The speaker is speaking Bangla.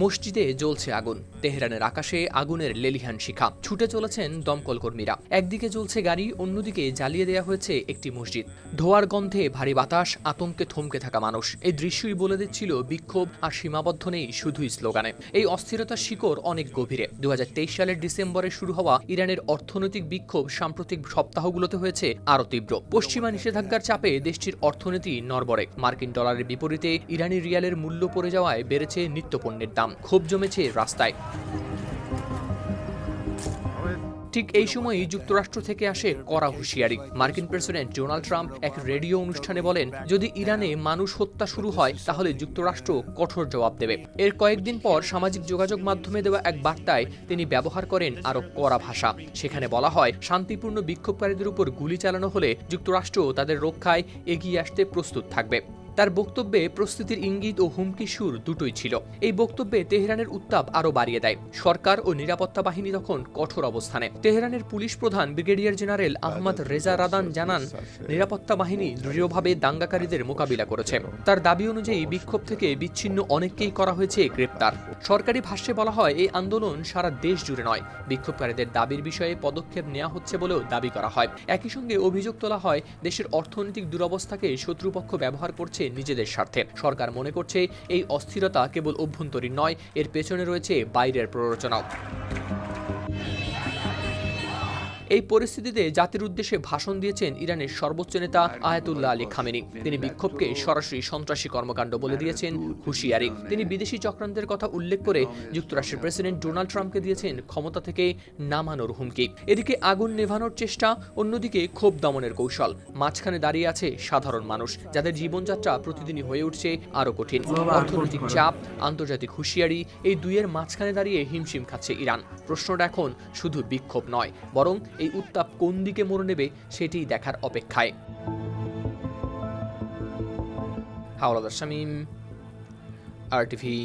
মসজিদে জ্বলছে আগুন। তেহরানের আকাশে আগুনের লেলিহান শিখা। ছুটে চলেছেন দমকল কর্মীরা। একদিকে জ্বলছে গাড়ি, অন্যদিকে জ্বালিয়ে দেওয়া হয়েছে একটি মসজিদ। ধোয়ার গন্ধে ভারী বাতাস, আতঙ্কে থমকে থাকা মানুষ। এই দৃশ্যই বলে দিচ্ছিল বিক্ষোভ আর সীমাবদ্ধ নেই শুধুই স্লোগানে। এই অস্থিরতার শিকড় অনেক গভীরে। দু হাজার তেইশ সালের ডিসেম্বরে শুরু হওয়া ইরানের অর্থনৈতিক বিক্ষোভ সাম্প্রতিক সপ্তাহগুলোতে হয়েছে আরও তীব্র। পশ্চিমা নিষেধাজ্ঞার চাপে দেশটির অর্থনীতি নড়বড়ে। মার্কিন ডলারের বিপরীতে ইরানি রিয়ালের মূল্য পড়ে যাওয়ায় বেড়েছে নিত্যপণ্যের দাম। ক্ষোভ জমেছে রাস্তায়। ঠিক এই সময়ই যুক্তরাষ্ট্র থেকে আসে কড়া হুঁশিয়ারি। মার্কিন প্রেসিডেন্ট ডোনাল্ড ট্রাম্প এক রেডিও অনুষ্ঠানে বলেন, যদি ইরানে মানুষ হত্যা শুরু হয়, তাহলে যুক্তরাষ্ট্র কঠোর জবাব দেবে। এর কয়েকদিন পর সামাজিক যোগাযোগ মাধ্যমে দেওয়া এক বার্তায় তিনি ব্যবহার করেন আরও কড়া ভাষা। সেখানে বলা হয়, শান্তিপূর্ণ বিক্ষোভকারীদের উপর গুলি চালানো হলে যুক্তরাষ্ট্র তাদের রক্ষায় এগিয়ে আসতে প্রস্তুত থাকবে। তার বক্তব্যে প্রস্তুতির ইঙ্গিত ও হুমকি সুর দুটোই ছিল। এই বক্তব্যে তেহরানের উত্তাপ আরও বাড়িয়ে দেয়। সরকার ও নিরাপত্তা বাহিনী তখন কঠোর অবস্থানে। তেহরানের পুলিশ প্রধান brigadier general Ahmad Reza Radan জানান, নিরাপত্তা বাহিনী দৃঢ়ভাবে দাঙ্গাকারীদের মোকাবিলা করেছে। তার দাবি অনুযায়ী বিক্ষোভ থেকে বিচ্ছিন্ন অনেককেই করা হয়েছে গ্রেপ্তার। সরকারি ভাষ্যে বলা হয়, এই আন্দোলন সারা দেশ জুড়ে নয়। বিক্ষোভকারীদের দাবির বিষয়ে পদক্ষেপ নেওয়া হচ্ছে বলেও দাবি করা হয়। একই সঙ্গে অভিযোগ তোলা হয়, দেশের অর্থনৈতিক দুরবস্থাকে শত্রুপক্ষ ব্যবহার করছে নিজেদের স্বার্থে। সরকার মনে করছে এই অস্থিরতা কেবল অভ্যন্তরীণ নয়, এর পেছনে রয়েছে বাইরের প্ররোচনাও। এই পরিস্থিতিতে জাতির উদ্দেশ্যে ভাষণ দিয়েছেন ইরানের সর্বোচ্চ নেতা আয়াতুল্লাহ আলী খামেনি। তিনি বিক্ষোভকে সরাসরি সন্ত্রাসী কর্মকাণ্ড বলে দিয়েছেন হুঁশিয়ারি। তিনি বিদেশি চক্রান্তের কথা উল্লেখ করে যুক্তরাষ্ট্রের প্রেসিডেন্ট ডোনাল্ড ট্রাম্পকে দিয়েছেন ক্ষমতা থেকে নামানোর হুমকি। এদিকে আগুন নেভানোর চেষ্টা, অন্যদিকে ক্ষোভ দমনের কৌশল। মাঝখানে দাঁড়িয়ে আছে সাধারণ মানুষ, যাদের জীবনযাত্রা প্রতিদিনই হয়ে উঠছে আরও কঠিন। অর্থনৈতিক চাপ, আন্তর্জাতিক হুঁশিয়ারি, এই দুইয়ের মাঝখানে দাঁড়িয়ে হিমশিম খাচ্ছে ইরান। প্রশ্নটা এখন শুধু বিক্ষোভ নয়, বরং এই উত্তাপ কোন দিকে মোড় নেবে সেটি দেখার অপেক্ষায়। হাওলাদার শামীম আর টিভি